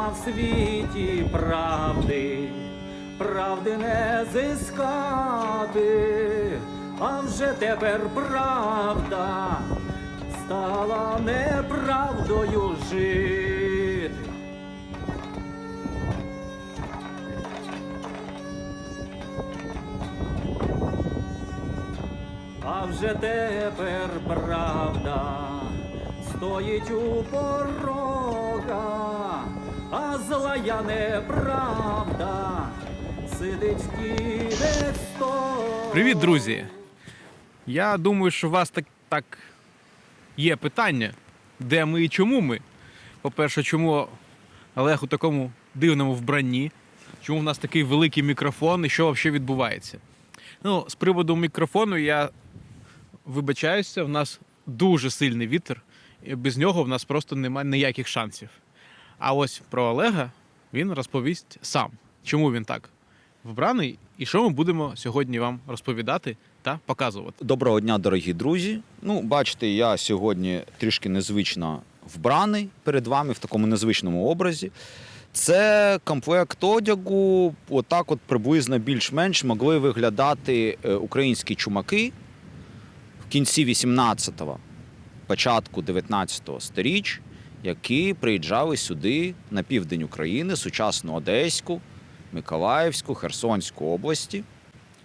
нема в світі правди, правди не зискати, а вже тепер правда стала неправдою жити. А вже тепер правда стоїть у порога, а злая неправда сидить кінець. Привіт, друзі! Я думаю, що у вас так, так є питання, де ми і чому ми. По-перше, чому Олег у такому дивному вбранні, чому в нас такий великий мікрофон і що взагалі відбувається. Ну, з приводу мікрофону я вибачаюся, в нас дуже сильний вітер, і без нього в нас просто немає ніяких шансів. А ось про Олега він розповість сам, чому він так вбраний, і що ми будемо сьогодні вам розповідати та показувати. Доброго дня, дорогі друзі. Ну, бачите, я сьогодні трішки незвично вбраний перед вами в такому незвичному образі. Це комплект одягу, отак, от приблизно більш-менш могли виглядати е, українські чумаки в кінці 18-го, початку 19-го сторіч, які приїжджали сюди на південь України, сучасну Одеську, Миколаївську, Херсонську області.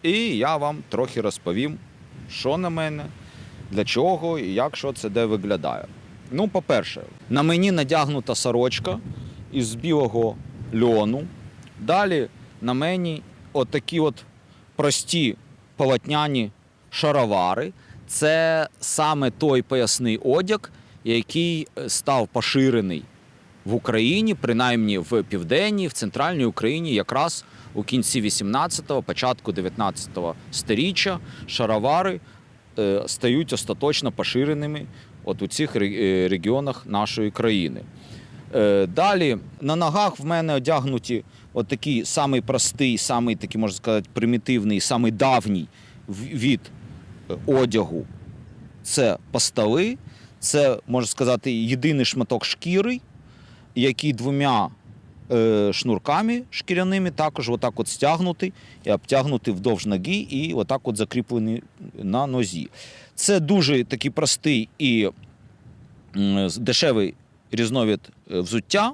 І я вам трохи розповім, що на мене, для чого і як що це де виглядає. Ну, по-перше, на мені надягнута сорочка із білого льону. Далі на мені отакі от прості полотняні шаровари. Це саме той поясний одяг, який е, став поширений в Україні, принаймні в південній, в центральній Україні, якраз у кінці 18-го, початку 19-го сторіччя шаровари е, стають остаточно поширеними от у цих е, регіонах нашої країни. Далі на ногах в мене одягнуті от такий самий простий, самий такий, можна сказати, примітивний, самий давній від одягу. Це пастали, це, можна сказати, єдиний шматок шкіри, який двома е, шнурками шкіряними також отак от стягнутий і обтягнутий вдовж ноги і отак от закріплений на нозі. Це дуже такий простий і дешевий різновид е, взуття,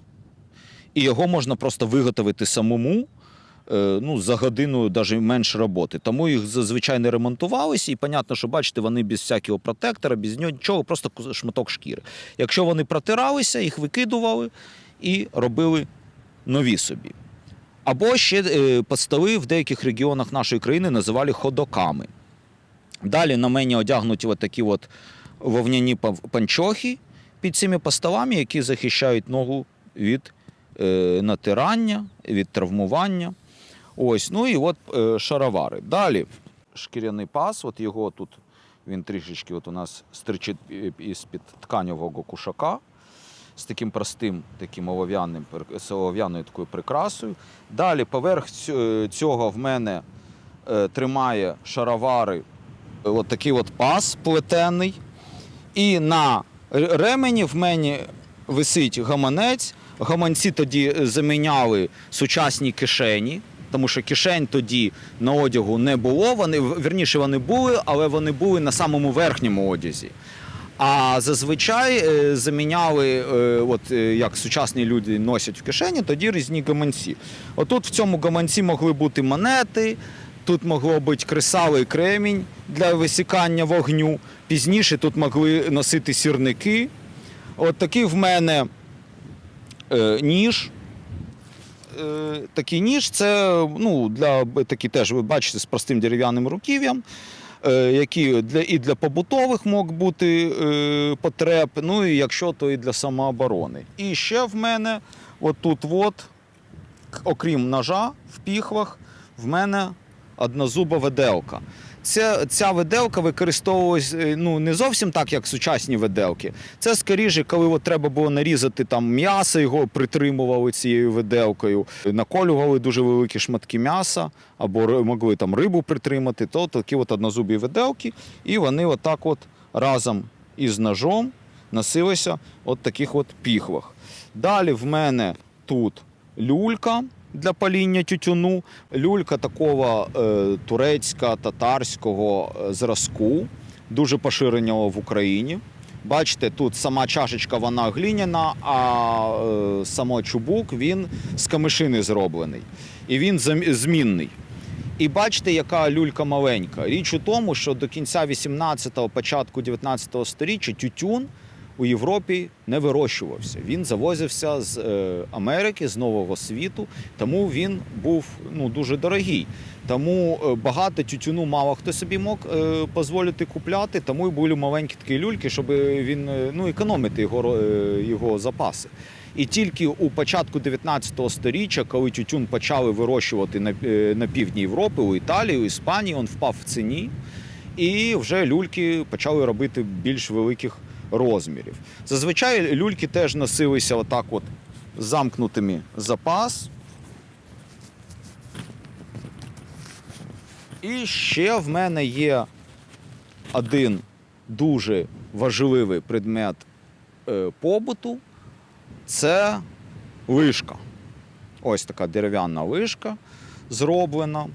і його можна просто виготовити самому. Е, Ну, за годину навіть менше роботи. Тому їх зазвичай не ремонтувалися, і понятно, що бачите, вони без всякого протектора, без нічого, просто шматок шкіри. Якщо вони протиралися, їх викидували і робили нові собі. Або ще е, подстави в деяких регіонах нашої країни називали ходоками. Далі на мені одягнуті от такі от вовняні панчохи під цими поставами, які захищають ногу від е, натирання, від травмування. Ось, ну і от е, шаровари. Далі шкіряний пас, от його тут він трішечки от у нас стирчить е, із-під тканевого кушака з таким простим, таким олов'яним, олов'яною такою прикрасою. Далі поверх цього в мене е, тримає шаровари е, от такий от пас плетений. І на ремені в мене висить гаманець. Гаманці тоді заміняли сучасні кишені, тому що кишень тоді на одягу не було. Вони вірніше вони були, але вони були на самому верхньому одязі. А зазвичай е, заміняли, е, от е, як сучасні люди носять в кишені, тоді різні гаманці. Отут в цьому гаманці могли бути монети, тут могло бути кресалий кремінь для висікання вогню. Пізніше тут могли носити сірники. От такий в мене е, ніж. Е, такий ніж це ну, для такий теж, ви бачите, з простим дерев'яним руків'ям, е, які для, і для побутових мог бути е, потреб, ну і якщо, то і для самооборони. І ще в мене, отут, от, окрім ножа в піхвах, в мене однозуба виделка. Ця, ця виделка використовувалась е, ну, не зовсім так, як сучасні виделки. Це скоріше, коли от треба було нарізати там м'ясо, його притримували цією виделкою, наколювали дуже великі шматки м'яса, або могли там рибу притримати, то такі от однозубі виделки, і вони отак от разом із ножом носилися от таких от піхвах. Далі в мене тут люлька для паління тютюну, люлька такого е, турецька татарського е, зразку, дуже поширеного в Україні. Бачите, тут сама чашечка вона глиняна, а е, само чубук він з камишини зроблений. І він змінний. І бачите, яка люлька маленька. Річ у тому, що до кінця 18-го, початку 19-го століття тютюн у Європі не вирощувався. Він завозився з е, Америки, з Нового світу, тому він був ну, дуже дорогий. Тому е, багато тютюну мало хто собі мог е, дозволити купляти, тому і були маленькі такі люльки, щоб він ну, економити його, його запаси. І тільки у початку 19 століття, коли тютюн почали вирощувати на, на півдні Європи, у Італії, у Іспанії, він впав в ціні, і вже люльки почали робити більш великих розмірів. Зазвичай люльки теж носилися отак от замкнутими запас. І ще в мене є один дуже важливий предмет е, побуту це лишка. Ось така дерев'яна лишка зроблена,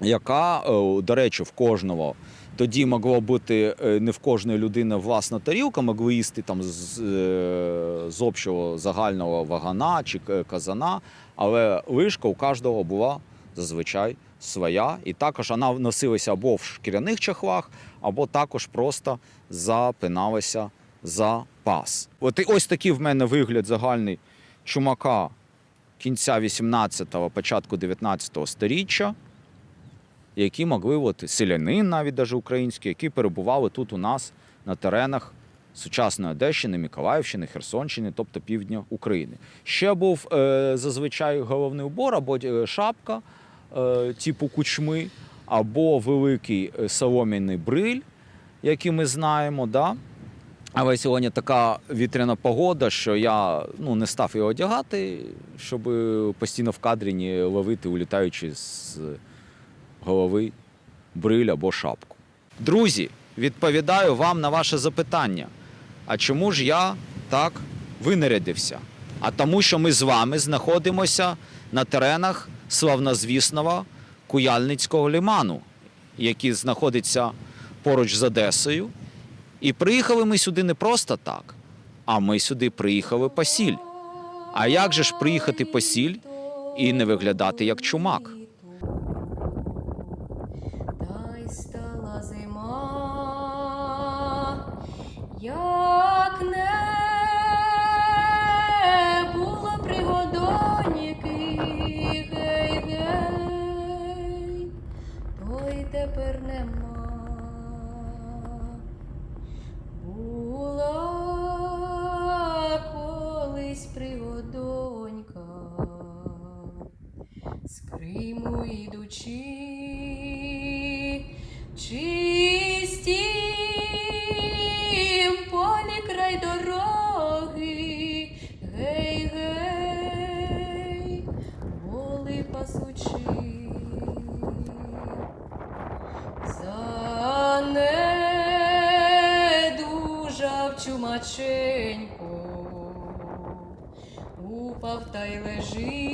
яка, е, до речі, в кожного. Тоді могло бути е, не в кожної людини власна тарілка, могли їсти там з, е, з общого загального вагана чи казана, але лишка у кожного була зазвичай своя. І також вона носилася або в шкіряних чахлах, або також просто запиналася за пас. От ось такий в мене вигляд загальний чумака кінця 18-го, початку 19-го сторіччя, які могли, от, селянин навіть даже український, які перебували тут у нас на теренах сучасної Одещини, Миколаївщини, Херсонщини, тобто півдня України. Ще був е, зазвичай головний убор або е, шапка е, типу кучми, або великий солом'яний бриль, який ми знаємо. Да? Але сьогодні така вітряна погода, що я ну, не став його одягати, щоб постійно в кадрі ловити, улітаючи з голови бриль або шапку. Друзі, відповідаю вам на ваше запитання. А чому ж я так винарядився? А тому, що ми з вами знаходимося на теренах славнозвісного Куяльницького лиману, який знаходиться поруч з Одесою. І приїхали ми сюди не просто так, а ми сюди приїхали по сіль. А як же ж приїхати по сіль і не виглядати як чумак? Нема. Була колись пригодонька. З Криму ідучи, та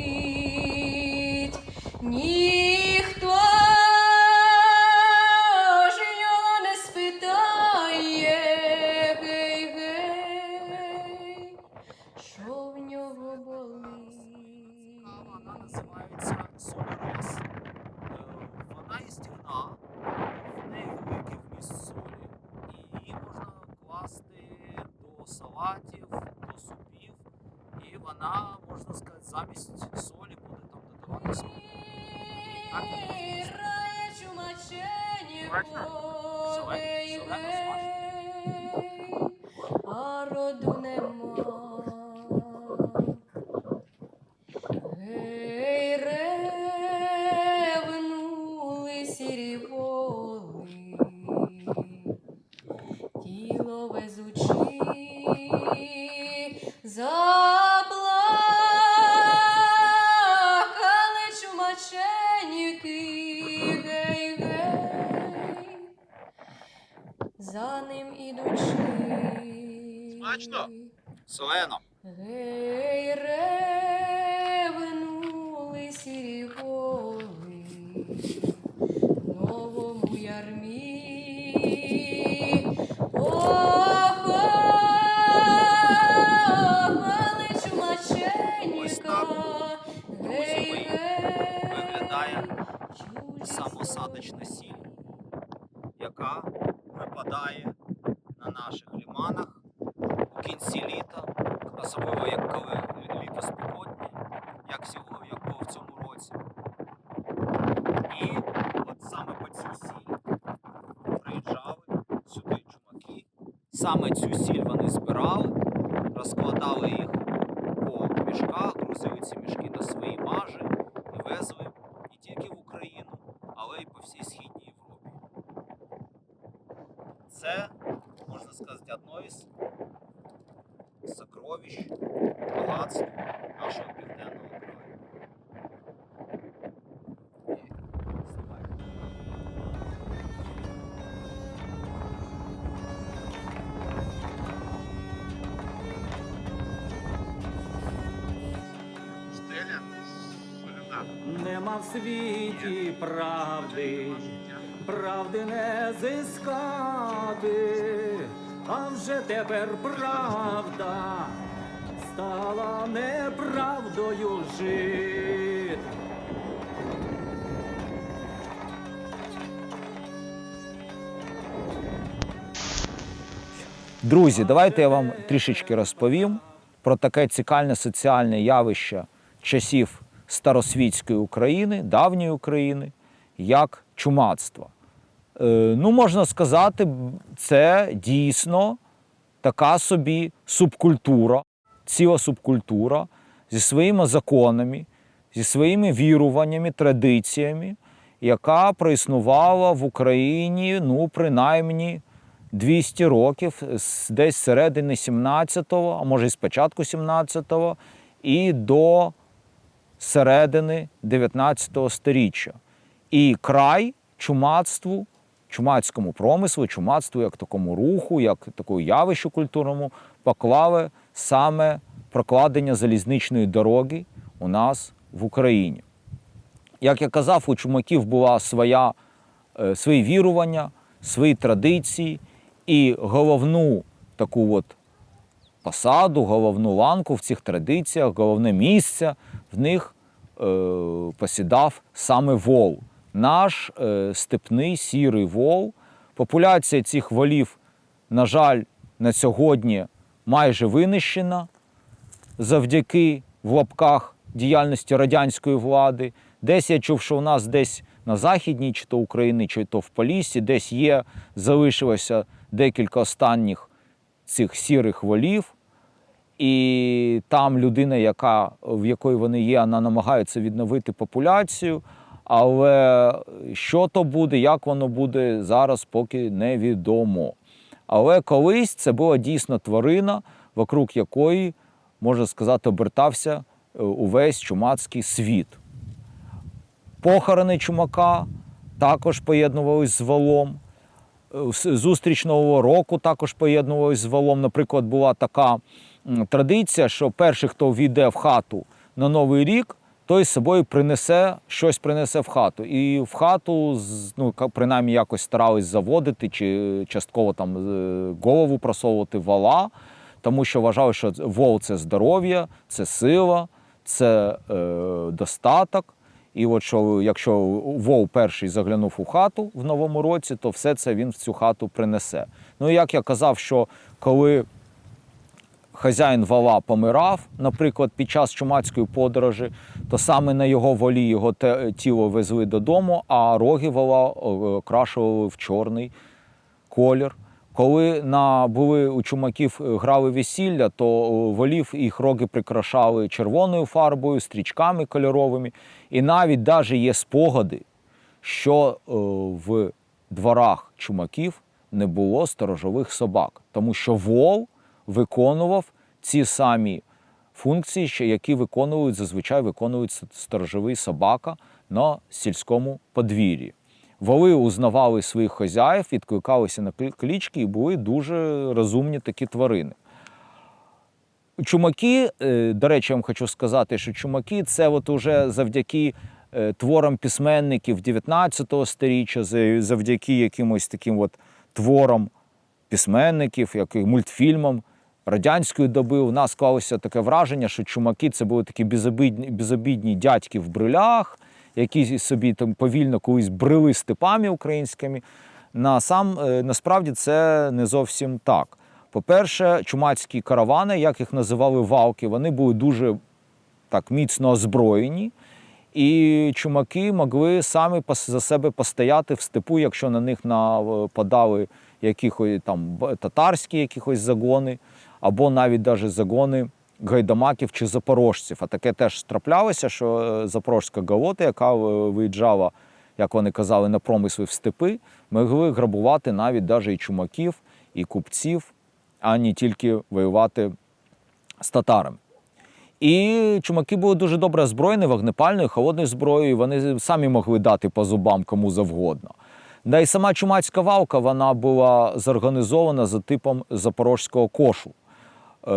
можна Ей, ревнули сірі воли новому ярмі. Охали чумаченька, гей, гей, виглядає самосадочна сіль. Саме цю сіль вони збирали, розкладали їх по мішках, грузили ці мішки на свої мажі і везли не тільки в Україну, але й по всій Східній Європі. Це, можна сказати, одно із сокровищ багатств світі правди, правди не зискати, а вже тепер правда стала неправдою жити. Друзі, давайте я вам трішечки розповім про таке цікаве соціальне явище часів старосвітської України, давньої України, як чумацтво. Е, ну, можна сказати, це дійсно така собі субкультура, ціла субкультура зі своїми законами, зі своїми віруваннями, традиціями, яка проіснувала в Україні, ну, принаймні 200 років, десь з середини 17-го, а може і з початку 17-го, і до середини 19 сторіччя. І край чумацтву, чумацькому промислу, чумацтву як такому руху, як такому явищу культурному, поклали саме прокладення залізничної дороги у нас в Україні. Як я казав, у чумаків була своя, е, свої вірування, свої традиції, і головну таку от посаду, головну ланку в цих традиціях, головне місце в них е, посідав саме вол. Наш е, степний сірий вол. Популяція цих волів, на жаль, на сьогодні майже винищена завдяки в лапках діяльності радянської влади. Десь я чув, що у нас десь на західній, чи то України, чи то в Поліссі, десь є, залишилося декілька останніх цих сірих волів. І там людина, яка, в якої вони є, вона намагається відновити популяцію. Але що то буде, як воно буде, зараз поки невідомо. Але колись це була дійсно тварина, вокруг якої, можна сказати, обертався е, увесь чумацький світ. Похорони чумака також поєднувались з валом. Е, Зустріч Нового року також поєднувалась з валом. Наприклад, була така традиція, що перший, хто війде в хату на Новий рік, той з собою принесе щось принесе в хату. І в хату ну, принаймні якось старались заводити чи частково там е, голову просовувати вала, тому що вважали, що вол це здоров'я, це сила, це е, достаток. І от що, якщо вов перший заглянув у хату в новому році, то все це він в цю хату принесе. Ну, як я казав, що коли хазяїн вала помирав, наприклад, під час чумацької подорожі, то саме на його волі його тіло везли додому, а роги вала е, окрашували в чорний колір. Коли на були у чумаків е, грали весілля, то е, волів їх роги прикрашали червоною фарбою, стрічками кольоровими. І навіть даже є спогади, що в дворах чумаків не було сторожових собак, тому що вол виконував ці самі функції, які виконують зазвичай виконують сторожовий собака на сільському подвір'ї. Воли узнавали своїх хазяїв, відкликалися на клічки і були дуже розумні такі тварини. Чумаки, е, до речі, я вам хочу сказати, що чумаки це от уже завдяки е, творам письменників 19 століття, завдяки якимось таким от творам письменників, як і мультфільмом радянської доби. У нас склалося таке враження, що чумаки це були такі безобідні, безобідні дядьки в брилях, які собі там повільно колись брели степами українськими. На сам, е, насправді це не зовсім так. По-перше, чумацькі каравани, як їх називали валки, вони були дуже так міцно озброєні, і чумаки могли самі за себе постояти в степу, якщо на них нападали якихось там татарські якихось загони, або навіть даже загони гайдамаків чи запорожців. А таке теж траплялося, що е, запорожська галота, яка е, виїжджала, як вони казали, на промисли в степи, могли грабувати навіть даже і чумаків, і купців, а не тільки воювати з татарами. І чумаки були дуже добре озброєні вогнепальною, холодною зброєю. Вони самі могли дати по зубам кому завгодно. Да і сама чумацька валка вона була зорганізована за типом запорозького кошу. Е,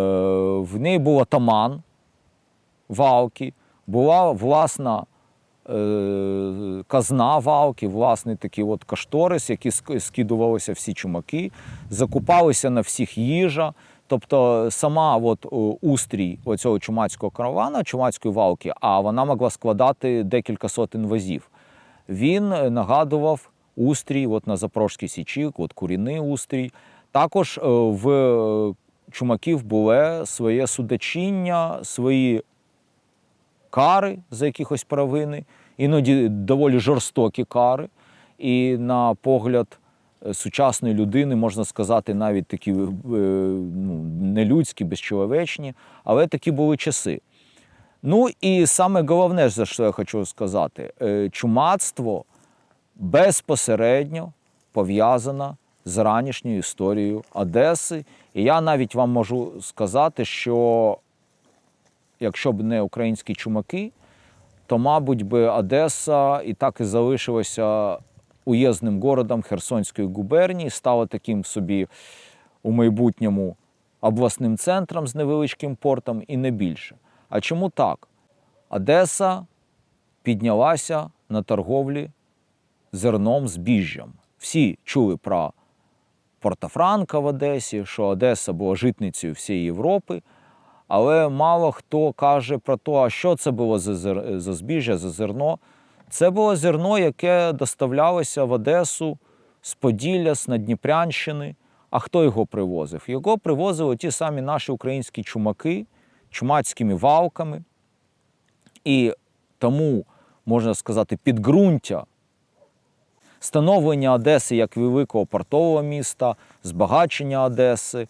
в неї був атаман валки, була власна е, казна валки, власний такий от кашторис, який скидувалися всі чумаки, закупалися на всіх їжа. Тобто сама от, устрій оцього чумацького каравана, чумацької валки, а вона могла складати декілька сотень возів. Він е, нагадував устрій от на Запорожській Січі, от курінний устрій. Також е, в е, чумаків було своє судочиння, свої кари за якихось провини, іноді доволі жорстокі кари. І на погляд е, сучасної людини, можна сказати, навіть такі е, ну, нелюдські, безчоловечні, але такі були часи. Ну і саме головне, за що я хочу сказати, е, чумацтво безпосередньо пов'язано з ранішньою історією Одеси. І я навіть вам можу сказати, що якщо б не українські чумаки, то, мабуть, би Одеса і так і залишилася уєзним городом Херсонської губернії, стала таким собі у майбутньому обласним центром з невеличким портом і не більше. А чому так? Одеса піднялася на торговлі зерном збіжжям. Всі чули про Порта-Франка в Одесі, що Одеса була житницею всієї Європи. Але мало хто каже про те, а що це було за, зер... за збіжжя, за зерно. Це було зерно, яке доставлялося в Одесу з Поділля, з Надніпрянщини. А хто його привозив? Його привозили ті самі наші українські чумаки, чумацькими валками. І тому, можна сказати, підґрунтя становлення Одеси як великого портового міста, збагачення Одеси,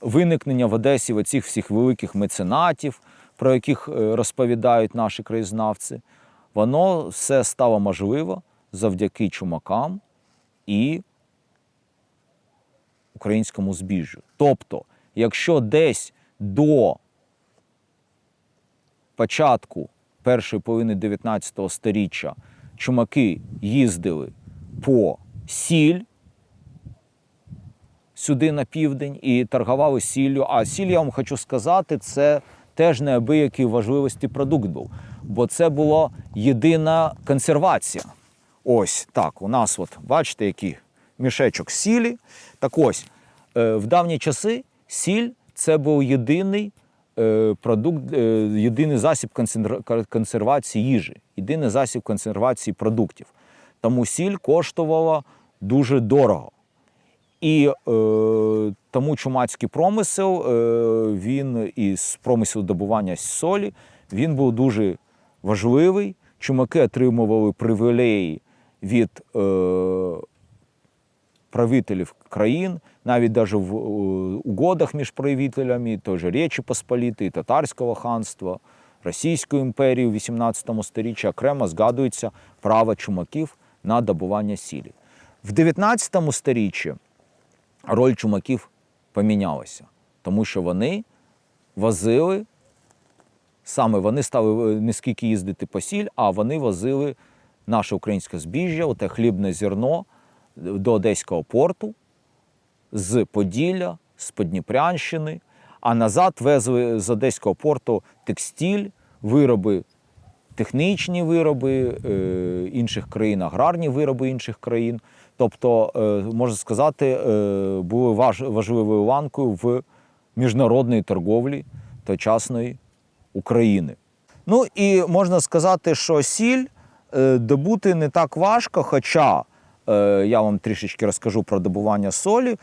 виникнення в Одесі оцих всіх великих меценатів, про яких е, розповідають наші краєзнавці, воно все стало можливо завдяки чумакам і українському збіжжю. Тобто, якщо десь до початку першої половини 19 століття чумаки їздили по сіль сюди на південь і торгували сіллю. А сіль, я вам хочу сказати, це теж неабиякий важливості продукт був. Бо це була єдина консервація. Ось так. У нас, от, бачите, який мішечок сілі. Так ось, е, в давні часи сіль це був єдиний е, продукт, е, єдиний засіб консервації їжі, єдиний засіб консервації продуктів. Тому сіль коштувала дуже дорого. І е, тому чумацький промисел, е, він із промисел добування солі, він був дуже важливий. Чумаки отримували привілеї від е, правителів країн, навіть даже в е, угодах між правителями, той же Речі Посполітої, Татарського ханства, Російської імперії у 18 сторіччі окремо згадується право чумаків на добування сілі. В 19 сторіччі роль чумаків помінялася, тому що вони возили, саме вони стали е, не скільки їздити по сіль, а вони возили наше українське збіжжя, оте хлібне зерно до Одеського порту з Поділля, з Подніпрянщини, а назад везли з Одеського порту текстиль, вироби, технічні вироби е, інших країн, аграрні вироби інших країн. Тобто, е, можна сказати, е, були важливою ланкою в міжнародній торговлі тогочасної України. Ну і можна сказати, що сіль добути не так важко, хоча я вам трішечки розкажу про добування солі.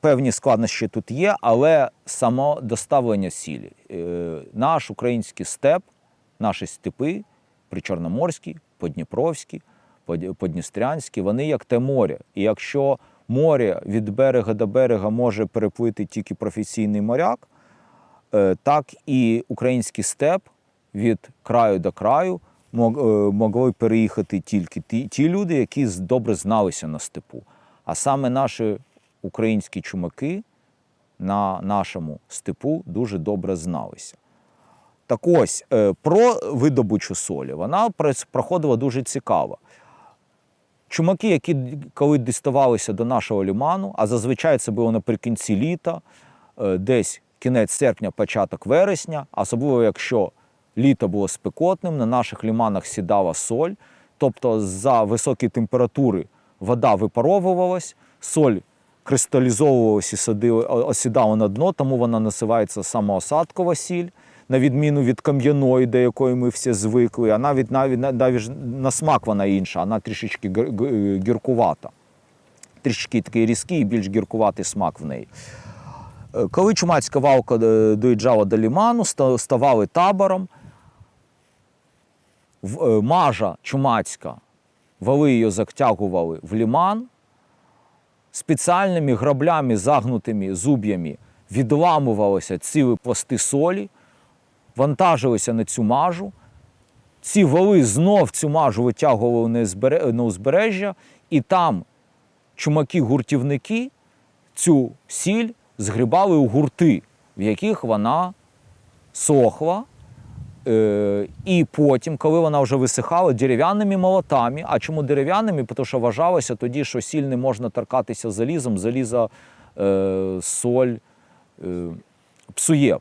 Певні складнощі тут є, але само доставлення сілі. Наш український степ, наші степи, причорноморські, подніпровські, подністрянські, вони як те море. І якщо море від берега до берега може переплити тільки професійний моряк, е, так і український степ від краю до краю е, могли переїхати тільки ті, ті люди, які добре зналися на степу. А саме наші українські чумаки на нашому степу дуже добре зналися. Так ось, е, про видобучу солі вона проходила дуже цікаво. Чумаки, які коли діставалися до нашого ліману, а зазвичай це було наприкінці літа, е, десь кінець серпня, початок вересня, особливо якщо літо було спекотним, на наших ліманах сідала соль, тобто за високі температури вода випаровувалась, соль кристалізовувалась і осідала на дно, тому вона називається самоосадкова сіль, на відміну від кам'яної, до якої ми всі звикли, а навіть навіть навіть на смак вона інша, вона трішечки гіркувата. Трішки такий різкий і більш гіркуватий смак в неї. Е, Коли чумацька валка е, доїжджала до ліману, ставали табором, е, мажа чумацька, вали її затягували в ліман, спеціальними граблями, загнутими зуб'ями відламувалися цілі пласти солі, вантажилися на цю мажу. Ці вали знов цю мажу витягували на узбережжя, і там чумаки-гуртівники цю сіль згрібали у гурти, в яких вона сохла. Е, і потім, коли вона вже висихала, дерев'яними молотами. А чому дерев'яними? Тому що вважалося тоді, що сіль не можна торкатися залізом, заліза е, соль е, псує.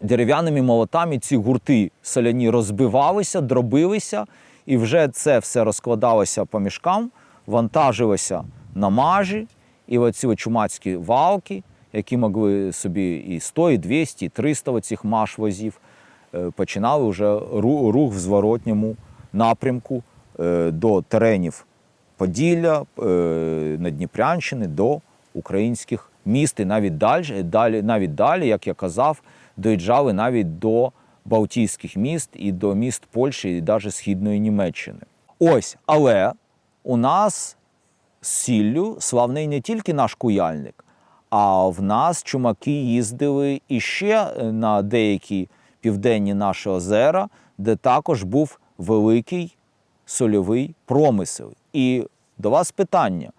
Дерев'яними молотами ці гурти соляні розбивалися, дробилися, і вже це все розкладалося по мішкам, вантажилося на мажі, і оці чумацькі валки, які могли собі і 100, і 200, і 300 цих маш возів, е, починали вже рух в зворотньому напрямку е, до теренів Поділля, е, Надніпрянщини, до українських міст. І навіть далі, навіть далі, як я казав, доїжджали навіть до Балтійських міст і до міст Польщі, і навіть Східної Німеччини. Ось, але у нас з сіллю славний не тільки наш куяльник, а в нас чумаки їздили іще на деякі південні наші озера, де також був великий сольовий промисел. І до вас питання,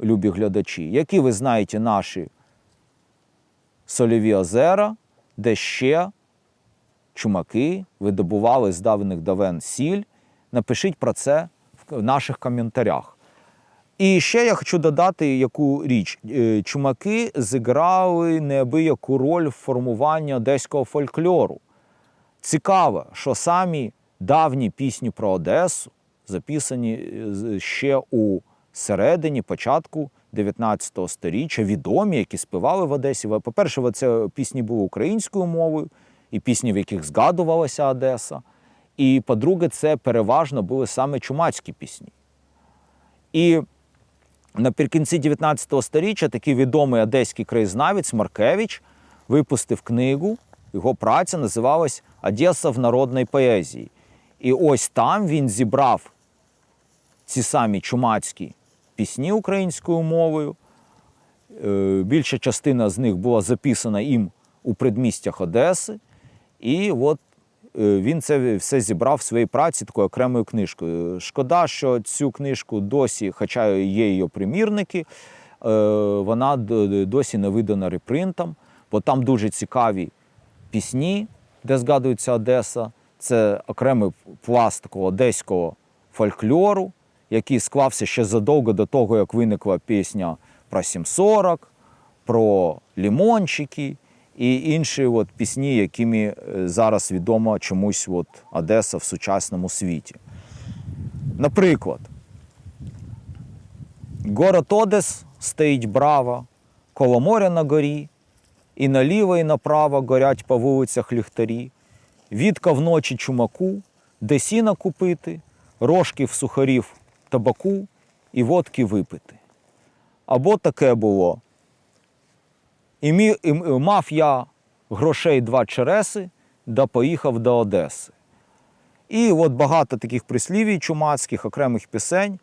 любі глядачі, які ви знаєте наші сольові озера, де ще чумаки видобували з давних давен сіль? Напишіть про це в наших коментарях. І ще я хочу додати яку річ. Е, Чумаки зіграли неабияку роль в формуванні одеського фольклору. Цікаво, що самі давні пісні про Одесу записані е, ще у середині, початку 19 століття, відомі, які співали в Одесі. По-перше, це пісні були українською мовою, і пісні, в яких згадувалася Одеса. І по-друге, це переважно були саме чумацькі пісні. І наприкінці 19 століття такий відомий одеський краєзнавець Маркевич випустив книгу. Його праця називалась Одеса в народній поезії. І ось там він зібрав ці самі чумацькі пісні українською мовою. Е, Більша частина з них була записана їм у предмістях Одеси. І от е, він це все зібрав в своїй праці такою окремою книжкою. Шкода, що цю книжку досі, хоча є її примірники, е, вона досі не видана репринтом, бо там дуже цікаві пісні, де згадується Одеса. Це окремий пласт такого одеського фольклору, який склався ще задовго до того, як виникла пісня про 740, про лімончики і інші от пісні, якими е, зараз відома чомусь от Одеса в сучасному світі. Наприклад, Город Одес стоїть браво, коло моря на горі, і наліво, і направо горять по вулицях ліхтарі. Відка вночі чумаку, де сіна купити, рожків сухарів табаку і водки випити. Або таке було. І, мав я грошей два череси, да поїхав до Одеси. І от багато таких прислівій чумацьких, окремих пісень.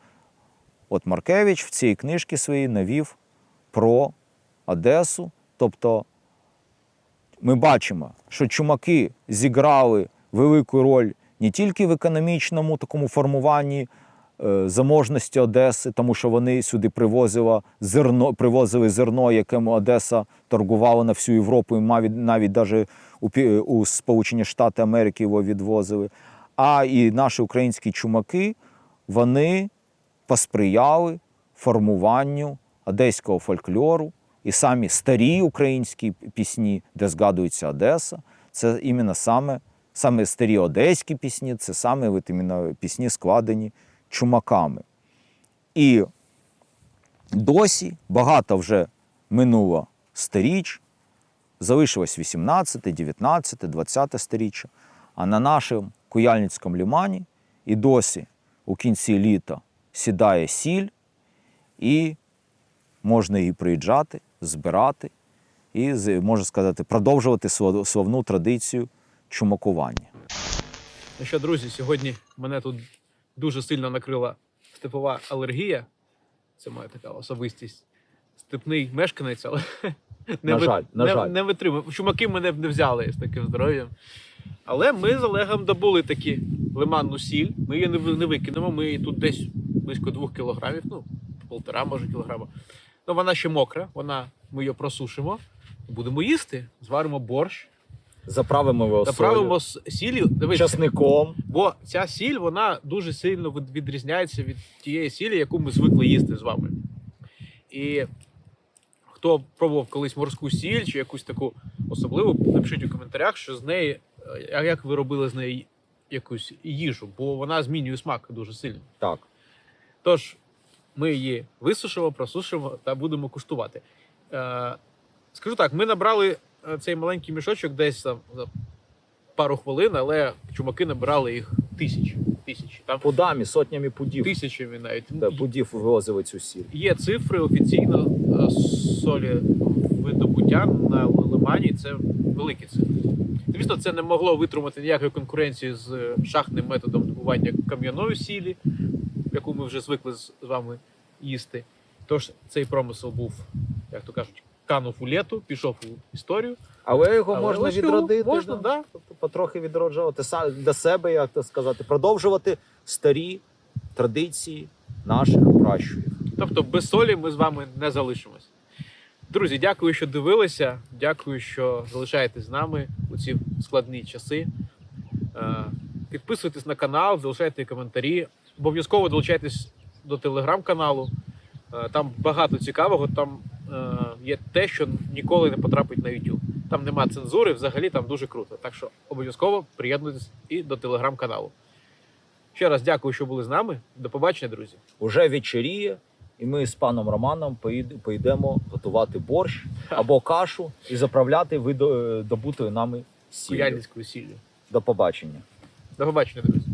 От Маркевич в цій книжці своїй навів про Одесу. Тобто ми бачимо, що чумаки зіграли велику роль не тільки в економічному такому формуванні заможності Одеси, тому що вони сюди привозили зерно, привозили зерно, яким Одеса торгувала на всю Європу, і навіть навіть даже у, у Сполучені Штати Америки його відвозили. А і наші українські чумаки вони посприяли формуванню одеського фольклору. І самі старі українські пісні, де згадується Одеса, це іменно саме, саме старі одеські пісні, це саме от іменно пісні, складені чумаками. І досі багато вже минуло сторіч, залишилось 18, 19, 20 сторіччя. А на нашому Куяльницькому лімані і досі у кінці літа сідає сіль, і можна її приїжджати, збирати і, можна сказати, продовжувати словну традицію чумакування. Ну що, друзі, сьогодні мене тут дуже сильно накрила степова алергія. Це моя така особистість. Степний мешканець, але не, На жаль, на не, жаль. не витримав. Чумаки мене б не взяли з таким здоров'ям. Але ми з Олегом добули таки лиманну сіль. Ми її не, не викинемо. Ми її тут десь близько двох кілограмів, ну, полтора, може, кілограма. Ну, вона ще мокра, вона, ми її просушимо. Будемо їсти, зваримо борщ, Заправимо його заправимо з сіллю. Дивись, часником. Бо ця сіль вона дуже сильно від- відрізняється від тієї сілі, яку ми звикли їсти з вами. І хто пробував колись морську сіль чи якусь таку особливу, напишіть у коментарях, що з неї, е, як ви робили з неї якусь їжу, бо вона змінює смак дуже сильно. Так. Тож ми її висушимо, просушимо та будемо куштувати. Е, скажу так, ми набрали цей маленький мішочок десь за, за пару хвилин, але чумаки набирали їх тисячі. тисячі. Там Пудами, сотнями пудів. тисячами навіть. Та, пудів вивозили цю сіль. Є цифри офіційно е, солі видобуття на лимані. Це великі цифри. Звісно, це не могло витримати ніякої конкуренції з е, шахтним методом добування кам'яної сілі, яку ми вже звикли з вами їсти. Тож цей промисел був, як то кажуть, канув у лету, пішов у історію. Але його Але можна ось його відродити. можна, да. да. Тобто потрохи відроджувати са- для себе, як то сказати, продовжувати старі традиції наших пращурів. Тобто без солі ми з вами не залишимось. Друзі, дякую, що дивилися. Дякую, що залишаєтесь з нами у ці складні часи. Е, Підписуйтесь на канал, залишайте коментарі. Обов'язково долучайтесь до телеграм-каналу. Е, Там багато цікавого. Там є те, що ніколи не потрапить на YouTube. Там нема цензури, взагалі там дуже круто. Так що обов'язково приєднуйтесь і до телеграм-каналу. Ще раз дякую, що були з нами. До побачення, друзі. Уже вечеріє, і ми з паном Романом поїд- поїдемо готувати борщ або кашу і заправляти видо- добутою нами сіллю. Куяльницькою сіллю. До побачення. До побачення, друзі.